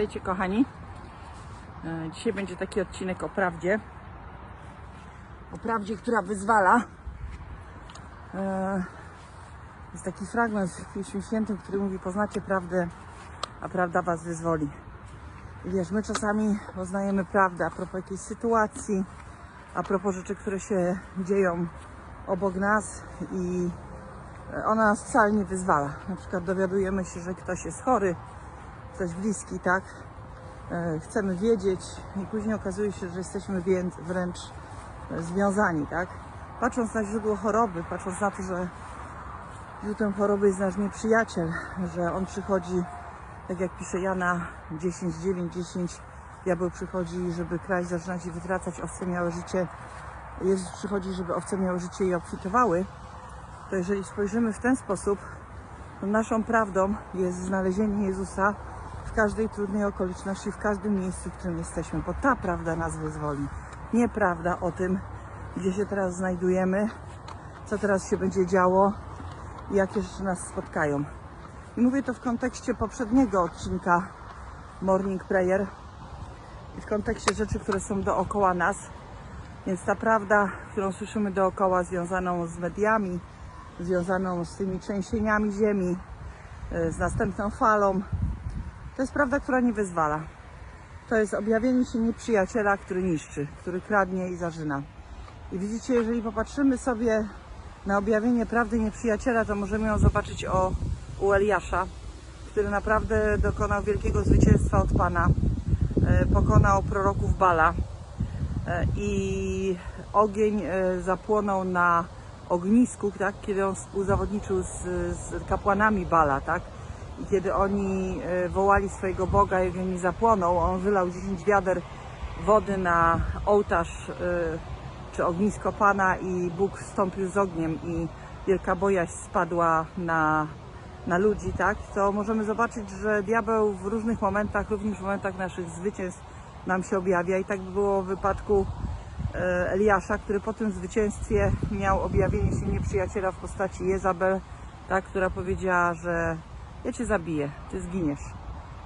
Witajcie kochani. E, Dzisiaj będzie taki odcinek o prawdzie. O prawdzie, która wyzwala. E, Jest taki fragment w Piśmie Świętym, który mówi poznacie prawdę, a prawda was wyzwoli. I wiesz, my czasami poznajemy prawdę a propos jakiejś sytuacji, a propos rzeczy, które się dzieją obok nas i ona nas wcale nie wyzwala. Na przykład dowiadujemy się, że ktoś jest chory, ktoś bliski, tak? E, Chcemy wiedzieć i później okazuje się, że jesteśmy wręcz e, związani, tak? Patrząc na źródło choroby, patrząc na to, że źródłem choroby jest nasz nieprzyjaciel, że on przychodzi, tak jak pisze Jana 10, 9, 10, diabeł przychodzi, żeby kraść, zaczynać i wytracać, owce miały życie. Jezus przychodzi, żeby owce miały życie i obfitowały. To jeżeli spojrzymy w ten sposób, to naszą prawdą jest znalezienie Jezusa w każdej trudnej okoliczności, w każdym miejscu, w którym jesteśmy, bo ta prawda nas wyzwoli. Nie prawda o tym, gdzie się teraz znajdujemy, co teraz się będzie działo i jakie rzeczy nas spotkają. I mówię to w kontekście poprzedniego odcinka Morning Prayer i w kontekście rzeczy, które są dookoła nas. Więc ta prawda, którą słyszymy dookoła, związaną z mediami, związaną z tymi trzęsieniami ziemi, e, z następną falą, to jest prawda, która nie wyzwala. To jest objawienie się nieprzyjaciela, który niszczy, który kradnie i zarzyna. I widzicie, jeżeli popatrzymy sobie na objawienie prawdy nieprzyjaciela, to możemy ją zobaczyć o, u Eliasza, który naprawdę dokonał wielkiego zwycięstwa od Pana. E, Pokonał proroków Bala e, i ogień e, zapłonął na ognisku, tak, kiedy on współzawodniczył z, z kapłanami Bala, tak? I kiedy oni e, wołali swojego Boga i ogień nie zapłonął, on wylał 10 wiader wody na ołtarz e, czy ognisko Pana i Bóg wstąpił z ogniem i wielka bojaźń spadła na, na ludzi, tak? To możemy zobaczyć, że diabeł w różnych momentach, również w momentach naszych zwycięstw nam się objawia i tak było w wypadku e, Eliasza, który po tym zwycięstwie miał objawienie się nieprzyjaciela w postaci Jezabel, tak, która powiedziała, że ja cię zabiję, ty zginiesz.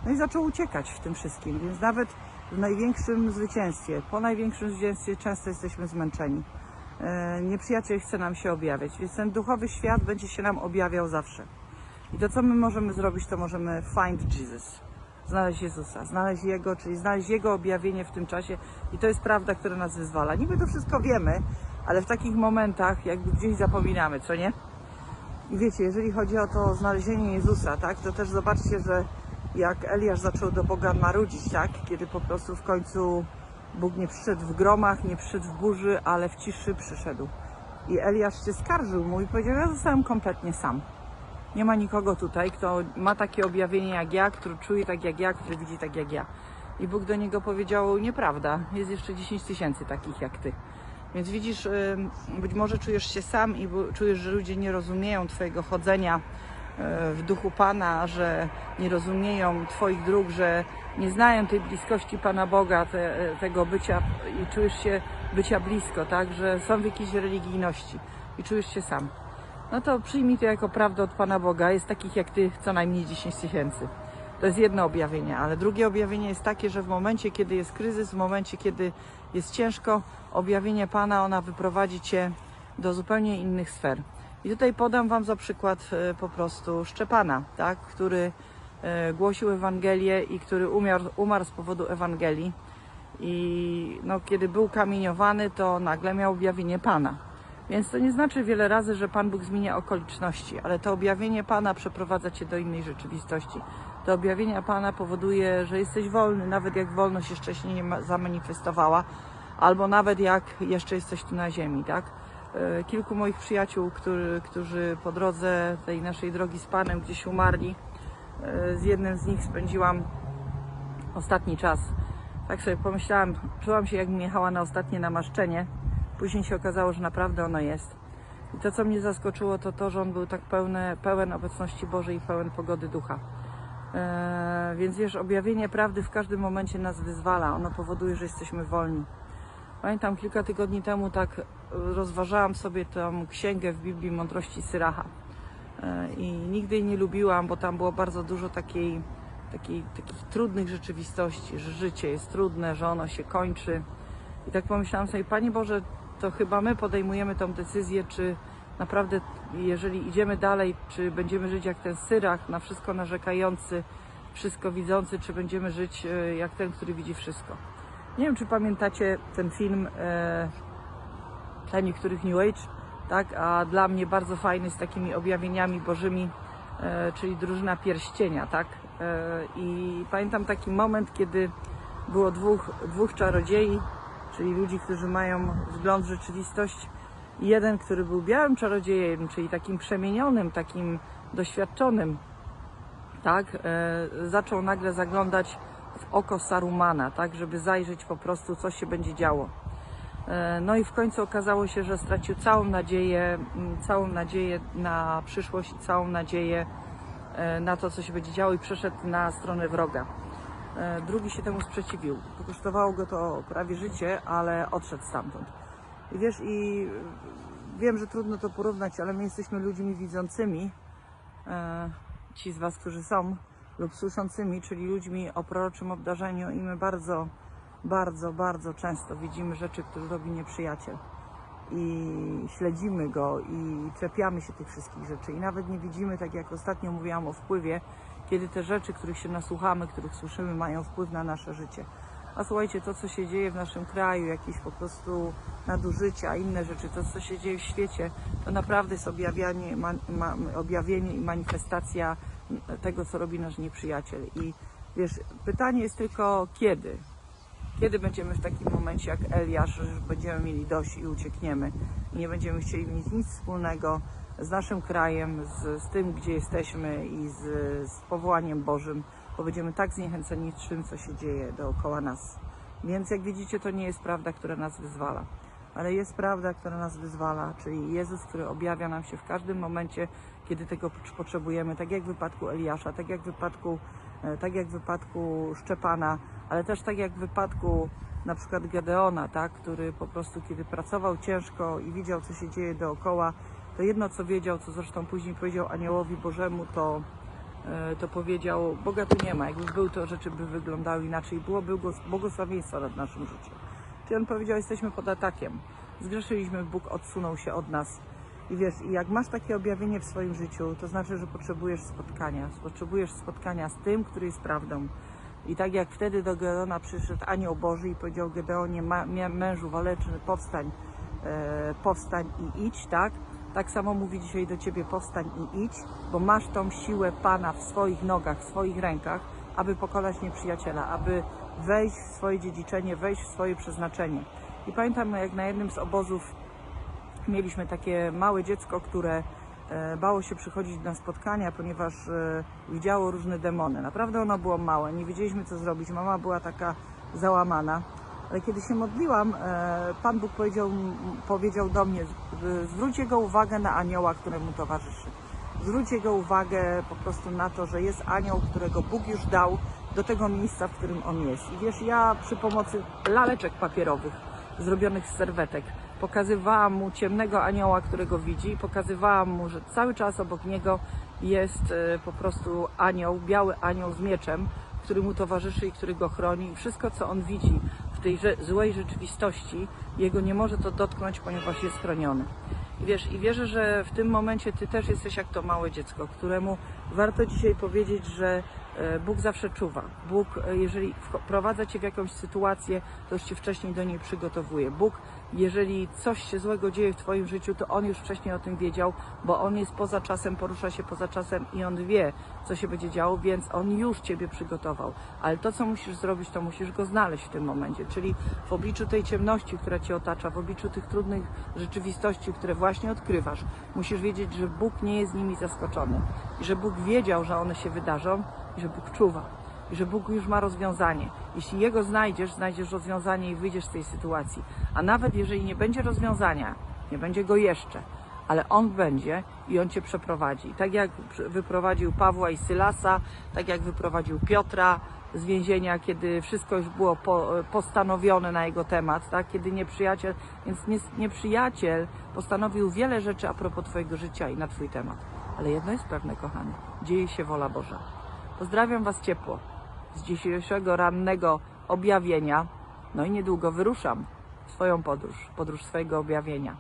No i zaczął uciekać w tym wszystkim, więc nawet w największym zwycięstwie, po największym zwycięstwie często jesteśmy zmęczeni. E, Nieprzyjaciel chce nam się objawiać, więc ten duchowy świat będzie się nam objawiał zawsze. I to, co my możemy zrobić, to możemy find Jesus. Znaleźć Jezusa, znaleźć Jego, czyli znaleźć Jego objawienie w tym czasie. I to jest prawda, która nas wyzwala. Niby to wszystko wiemy, ale w takich momentach jakby gdzieś zapominamy, co nie? I wiecie, jeżeli chodzi o to znalezienie Jezusa, tak, to też zobaczcie, że jak Eliasz zaczął do Boga marudzić, tak, kiedy po prostu w końcu Bóg nie przyszedł w gromach, nie przyszedł w burzy, ale w ciszy przyszedł. I Eliasz się skarżył mu i powiedział, ja zostałem kompletnie sam. Nie ma nikogo tutaj, kto ma takie objawienie jak ja, który czuje tak jak ja, który widzi tak jak ja. I Bóg do niego powiedział, nieprawda, jest jeszcze 10 tysięcy takich jak ty. Więc widzisz, ym, być może czujesz się sam i czujesz, że ludzie nie rozumieją Twojego chodzenia e, w duchu Pana, że nie rozumieją Twoich dróg, że nie znają tej bliskości Pana Boga, te, e, tego bycia i czujesz się bycia blisko, tak? Że są w jakiejś religijności i czujesz się sam. No to przyjmij to jako prawdę od Pana Boga. Jest takich jak Ty co najmniej 10 tysięcy. To jest jedno objawienie, ale drugie objawienie jest takie, że w momencie, kiedy jest kryzys, w momencie, kiedy jest ciężko, objawienie Pana, ona wyprowadzi Cię do zupełnie innych sfer. I tutaj podam Wam za przykład e, po prostu Szczepana, tak, który e, głosił Ewangelię i który umarł, umarł z powodu Ewangelii. I no, kiedy był kamieniowany, to nagle miał objawienie Pana. Więc to nie znaczy wiele razy, że Pan Bóg zmienia okoliczności, ale to objawienie Pana przeprowadza Cię do innej rzeczywistości. To objawienie Pana powoduje, że jesteś wolny, nawet jak wolność się wcześniej nie ma- zamanifestowała, albo nawet jak jeszcze jesteś tu na ziemi, tak? E, Kilku moich przyjaciół, którzy, po drodze tej naszej drogi z Panem gdzieś umarli, e, z jednym z nich spędziłam ostatni czas. Tak sobie pomyślałam, czułam się jakbym jechała na ostatnie namaszczenie. Później się okazało, że naprawdę ono jest. I to, co mnie zaskoczyło, to to, że on był tak pełny, pełen obecności Bożej i pełen pogody ducha. Eee, więc wiesz, objawienie prawdy w każdym momencie nas wyzwala. Ono powoduje, że jesteśmy wolni. Pamiętam kilka tygodni temu tak e, rozważałam sobie tą księgę w Biblii Mądrości Syracha. E, I nigdy jej nie lubiłam, bo tam było bardzo dużo takiej takiej, takich trudnych rzeczywistości, że życie jest trudne, że ono się kończy. I tak pomyślałam sobie, Panie Boże, to chyba my podejmujemy tą decyzję, czy naprawdę, jeżeli idziemy dalej, czy będziemy żyć jak ten Syrach, na wszystko narzekający, wszystko widzący, czy będziemy żyć e, jak ten, który widzi wszystko. Nie wiem, czy pamiętacie ten film e, dla niektórych New Age, tak? A dla mnie bardzo fajny z takimi objawieniami bożymi, e, czyli drużyna pierścienia, tak? E, I pamiętam taki moment, kiedy było dwóch, dwóch czarodziei, czyli ludzi, którzy mają wgląd w rzeczywistość. Jeden, który był białym czarodziejem, czyli takim przemienionym, takim doświadczonym, tak, e, zaczął nagle zaglądać w oko Sarumana, tak, żeby zajrzeć po prostu, co się będzie działo. E, No i w końcu okazało się, że stracił całą nadzieję, całą nadzieję na przyszłość i całą nadzieję e, na to, co się będzie działo i przeszedł na stronę wroga. Drugi się temu sprzeciwił. Kosztowało go to prawie życie, ale odszedł stamtąd. I wiesz, i wiem, że trudno to porównać, ale my jesteśmy ludźmi widzącymi, e, ci z Was, którzy są, lub słyszącymi, czyli ludźmi o proroczym obdarzeniu i my bardzo, bardzo, bardzo często widzimy rzeczy, które robi nieprzyjaciel i śledzimy go i czepiamy się tych wszystkich rzeczy i nawet nie widzimy, tak jak ostatnio mówiłam o wpływie, kiedy te rzeczy, których się nasłuchamy, których słyszymy, mają wpływ na nasze życie. A słuchajcie, to co się dzieje w naszym kraju, jakieś po prostu nadużycia, inne rzeczy, to co się dzieje w świecie, to naprawdę jest objawianie, ma, ma, objawienie i manifestacja tego, co robi nasz nieprzyjaciel. I wiesz, pytanie jest tylko kiedy. Kiedy będziemy w takim momencie jak Eliasz, że będziemy mieli dość i uciekniemy i nie będziemy chcieli mieć nic wspólnego z naszym krajem, z, z tym, gdzie jesteśmy i z, z powołaniem Bożym, bo będziemy tak zniechęceni czym, co się dzieje dookoła nas. Więc jak widzicie, to nie jest prawda, która nas wyzwala, ale jest prawda, która nas wyzwala, czyli Jezus, który objawia nam się w każdym momencie, kiedy tego potrzebujemy, tak jak w wypadku Eliasza, tak jak w wypadku, e, tak jak w wypadku Szczepana, ale też tak jak w wypadku na przykład Gedeona, tak, który po prostu kiedy pracował ciężko i widział, co się dzieje dookoła, to jedno, co wiedział, co zresztą później powiedział aniołowi Bożemu, to, to powiedział, Boga tu nie ma, jakby był, to rzeczy by wyglądały inaczej, byłoby błogos- błogosławieństwo nad naszym życiem. Czyli on powiedział, jesteśmy pod atakiem, zgrzeszyliśmy, Bóg odsunął się od nas. I wiesz, i jak masz takie objawienie w swoim życiu, to znaczy, że potrzebujesz spotkania. Potrzebujesz spotkania z tym, który jest prawdą. I tak jak wtedy do Gedeona przyszedł anioł Boży i powiedział Gedeonie, mężu waleczny, powstań, e, powstań i idź, tak? Tak samo mówi dzisiaj do Ciebie, powstań i idź, bo masz tą siłę Pana w swoich nogach, w swoich rękach, aby pokonać nieprzyjaciela, aby wejść w swoje dziedziczenie, wejść w swoje przeznaczenie. I pamiętam, jak na jednym z obozów mieliśmy takie małe dziecko, które e, bało się przychodzić na spotkania, ponieważ e, widziało różne demony. Naprawdę ono było małe, nie wiedzieliśmy co zrobić. Mama była taka załamana. Ale kiedy się modliłam, e, Pan Bóg powiedział, powiedział do mnie, zwróć jego uwagę na anioła, któremu towarzyszy. Zwróć jego uwagę po prostu na to, że jest anioł, którego Bóg już dał do tego miejsca, w którym on jest. I wiesz, ja przy pomocy laleczek papierowych zrobionych z serwetek pokazywałam mu ciemnego anioła, którego widzi, i pokazywałam mu, że cały czas obok niego jest e, po prostu anioł, biały anioł z mieczem, który mu towarzyszy i który go chroni. I wszystko, co on widzi tej złej rzeczywistości, jego nie może to dotknąć, ponieważ jest chroniony. I wiesz, i wierzę, że w tym momencie ty też jesteś jak to małe dziecko, któremu warto dzisiaj powiedzieć, że e, Bóg zawsze czuwa. Bóg, e, jeżeli wprowadza cię w jakąś sytuację, to już cię wcześniej do niej przygotowuje. Bóg, jeżeli coś się złego dzieje w twoim życiu, to on już wcześniej o tym wiedział, bo on jest poza czasem, porusza się poza czasem i on wie, co się będzie działo, więc on już ciebie przygotował. Ale to, co musisz zrobić, to musisz go znaleźć w tym momencie, czyli w obliczu tej ciemności, która cię otacza, w obliczu tych trudnych rzeczywistości, które właśnie odkrywasz, musisz wiedzieć, że Bóg nie jest nimi zaskoczony i że Bóg wiedział, że one się wydarzą i że Bóg czuwa i że Bóg już ma rozwiązanie. Jeśli Jego znajdziesz, znajdziesz rozwiązanie i wyjdziesz z tej sytuacji. A nawet jeżeli nie będzie rozwiązania, nie będzie go jeszcze, ale On będzie i On Cię przeprowadzi. Tak jak wyprowadził Pawła i Sylasa, tak jak wyprowadził Piotra z więzienia, kiedy wszystko już było po, postanowione na jego temat, tak? kiedy nieprzyjaciel, więc nie, nieprzyjaciel postanowił wiele rzeczy a propos Twojego życia i na Twój temat. Ale jedno jest pewne, kochany, dzieje się wola Boża. Pozdrawiam Was ciepło z dzisiejszego rannego objawienia. No i niedługo wyruszam w swoją podróż, podróż swojego objawienia.